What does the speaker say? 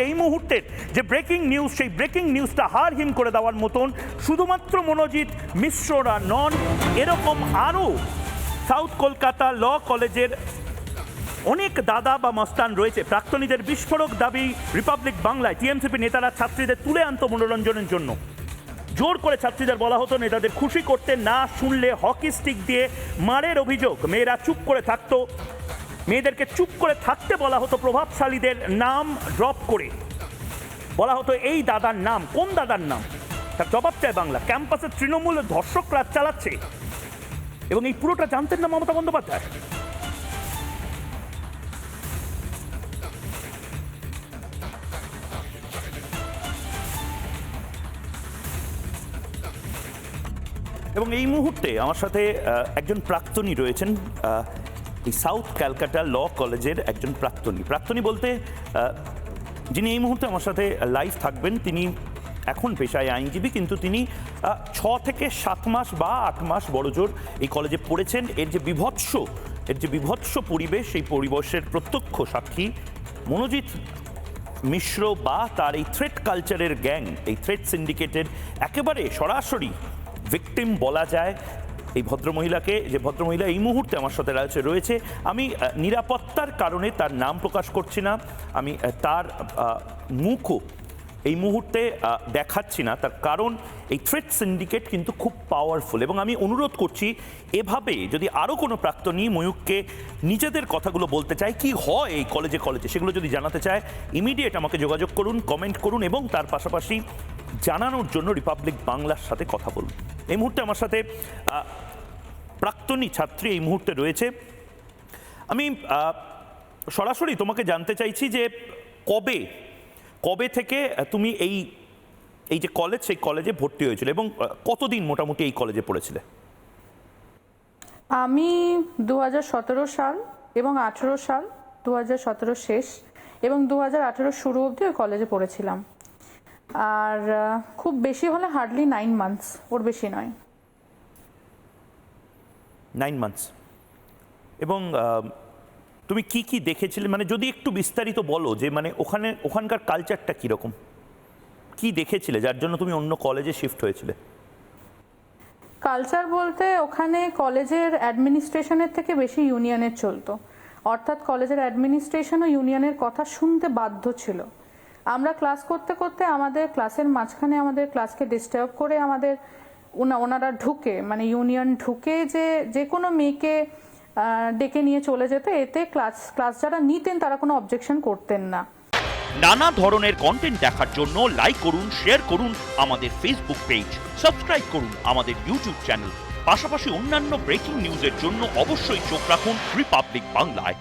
এই মুহূর্তের যে ব্রেকিং নিউজ সেই ব্রেকিং নিউজটা হার হিম করে দেওয়ার মতন শুধুমাত্র মনোজিৎ মিশ্ররা নন, এরকম আরও সাউথ কলকাতা ল কলেজের অনেক দাদা বা মস্তান রয়েছে। প্রাক্তনীদের বিস্ফোরক দাবি রিপাবলিক বাংলায়। টিএমসিপি নেতারা ছাত্রীদের তুলে আনতো মনোরঞ্জনের জন্য। জোর করে ছাত্রীদের বলা হতো, নেতাদের খুশি করতে না শুনলে হকি স্টিক দিয়ে মারের অভিযোগ। মেয়েরা চুপ করে থাকতো। মেয়েদেরকে চুপ করে থাকতে বলা হতো, প্রভাবশালীদের নাম ড্রপ করে। বলা হতো, এই দাদার নাম, কোন দাদার নাম? তার জবাব চায় বাংলা। ক্যাম্পাসে তৃণমূল ধর্ষক রাজ চালাচ্ছে। এবং এই পুরোটা জানতেন না মমতা বন্দ্যোপাধ্যায়। এবং এই মুহূর্তে আমার সাথে একজন প্রাক্তনী রয়েছেন এই সাউথ ক্যালকাটা ল কলেজের একজন প্রাক্তনী। প্রাক্তনী বলতে যিনি এই মুহূর্তে আমার সাথে লাইভ থাকবেন, তিনি এখন পেশায় আইনজীবী, কিন্তু তিনি ছ থেকে সাত মাস বা আট মাস বড়জোর এই কলেজে পড়েছেন। এর যে বিভৎস, এর যে বিভৎস পরিবেশ, সেই পরিবেশের প্রত্যক্ষ সাক্ষী মনোজিৎ মিশ্র বা তার এই থ্রেট কালচারের গ্যাং এই থ্রেট সিন্ডিকেটের একেবারে সরাসরি ভিকটিম বলা যায়। এই ভদ্রমহিলাকে, যে ভদ্রমহিলা এই মুহূর্তে আমার সাথে রয়েছে রয়েছে, আমি নিরাপত্তার কারণে তার নাম প্রকাশ করছি না, আমি তার মুখও এই মুহূর্তে দেখাচ্ছি না, তার কারণ এই থ্রেট সিন্ডিকেট কিন্তু খুব পাওয়ারফুল এবং আমি অনুরোধ করছি, এভাবে যদি আরও কোনো প্রাক্তনী ময়ূককে নিজেদের কথাগুলো বলতে চায়, কি হয় এই কলেজে কলেজে সেগুলো যদি জানাতে চায় ইমিডিয়েট আমাকে যোগাযোগ করুন কমেন্ট করুন এবং তার পাশাপাশি জানানোর জন্য রিপাবলিক বাংলার সাথে কথা বলুন। এই মুহূর্তে আমার সাথে প্রাক্তনী ছাত্রী এই মুহূর্তে রয়েছে। আমি সরাসরি তোমাকে জানতে চাইছি যে কবে কবে থেকে তুমি এই এই যে কলেজ, সেই কলেজে ভর্তি হয়েছিল এবং কতদিন মোটামুটি এই কলেজে পড়েছিলে? আমি দু হাজার সতেরো সাল এবং আঠেরো সাল দু হাজার সতেরো শেষ এবং দু হাজার আঠারো শুরু অবধি ওই কলেজে পড়েছিলাম। আর খুব বেশি হলে হার্ডলি নাইন মান্থস, ওর বেশি নয়। নাইন মান্থস এবং তুমি কি কি দেখেছিলে? মানে যদি একটু বিস্তারিত বলো যে মানে ওখানে, ওখানকার কালচারটা কীরকম? কি দেখেছিলে যার জন্য তুমি অন্য কলেজে শিফট হয়েছিলে? কালচার বলতে ওখানে কলেজের অ্যাডমিনিস্ট্রেশনের থেকে বেশি ইউনিয়নের চলতো। অর্থাৎ কলেজের অ্যাডমিনিস্ট্রেশন ও ইউনিয়নের কথা শুনতে বাধ্য ছিল। আমরা ক্লাস করতে করতে আমাদের ক্লাসের মাঝখানে আমাদের ক্লাসকে ডিস্টার্ব করে আমাদের ওনা- ওনারা ঢুকে মানে ইউনিয়ন ঢুকে যে যে কোনো মেয়েকে ডেকে নিয়ে চলে যেত, এতে ক্লাস ক্লাস যারা নিতেন তারা কোনো অবজেকশন করতেন না। নানা ধরনের কন্টেন্ট দেখার জন্য লাইক করুন শেয়ার করুন আমাদের ফেসবুক পেজ সাবস্ক্রাইব করুন আমাদের ইউটিউব চ্যানেল পাশাপাশি অন্যান্য ব্রেকিং নিউজের জন্য অবশ্যই চোখ রাখুন রিপাবলিক বাংলায়